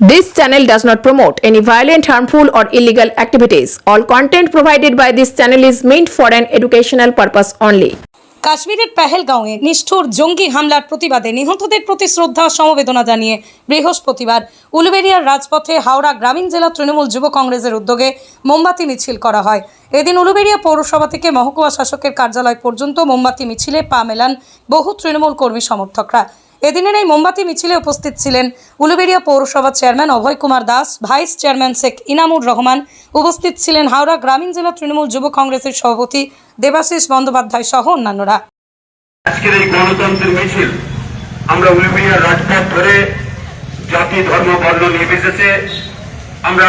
This channel does not promote any violent, harmful, or illegal activities. All content provided by this channel is meant for an educational purpose only. কাশ্মীরের পেহেলগাঁওয়ে নিষ্ঠুর জঙ্গি হামলার প্রতিবাদে নিহতদের প্রতি শ্রদ্ধা সমবেদনা জানিয়ে বৃহস্পতিবার উলুবেড়িয়ার রাজপথে হাওড়া গ্রামীণ জেলা তৃণমূল যুব কংগ্রেসের উদ্যোগে মোমবাতি মিছিল করা হয় এদিন উলুবেড়িয়া পৌরসভা থেকে মহকুমা শাসকের কার্যালয় পর্যন্ত মোমবাতি মিছিলে পা মেলান বহু তৃণমূল কর্মী সমর্থকরা এদিনের এই মোমবাতি মিছিলে উপস্থিত ছিলেন উলুবেড়িয়া পৌরসভার chairman Abhay Kumar Das, vice chairman Sheikh Inamur Rahman. উপস্থিত ছিলেন হাওড়া গ্রামীণ জেলা তৃণমূল যুব কংগ্রেসের সভাপতি দেবাশিস বন্দ্যোপাধ্যায় সহ অন্যান্যরা। আজকের এই গণতন্ত্রের মিছিল, আমরা উলুবেড়িয়ার রাজপথ ধরে জাতি, ধর্ম, বর্ণ নির্বিশেষে আমরা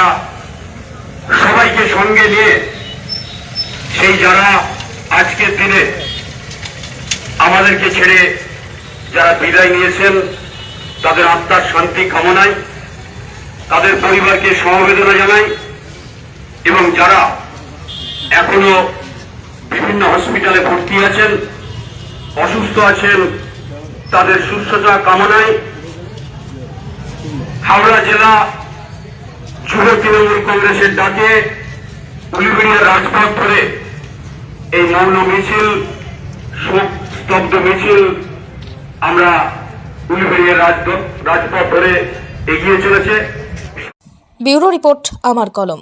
সবাইকে সঙ্গে নিয়ে সেই যারা আজকের দিনে আমাদেরকে ছেড়ে যারা বিদায় নিয়েছেন, তাদের আত্মার শান্তি কামনায়, তাদের পরিবারকে সমবেদনা জানাই, এবং যারা এখনও বিভিন্ন হসপিটালে ভর্তি আছেন, অসুস্থ আছেন, তাদের সুস্থতা কামনায় হাওড়া জেলা যুব তৃণমূল কংগ্রেসের ডাকে উলিবেড়িয়া রাজপথ ধরে এই মৌন মিছিল, শোক স্তব্ধ মিছিল আমরা রাজপথ রাজপথ ধরে এগিয়ে চলেছে। ব্যুরো রিপোর্ট আমার কলম।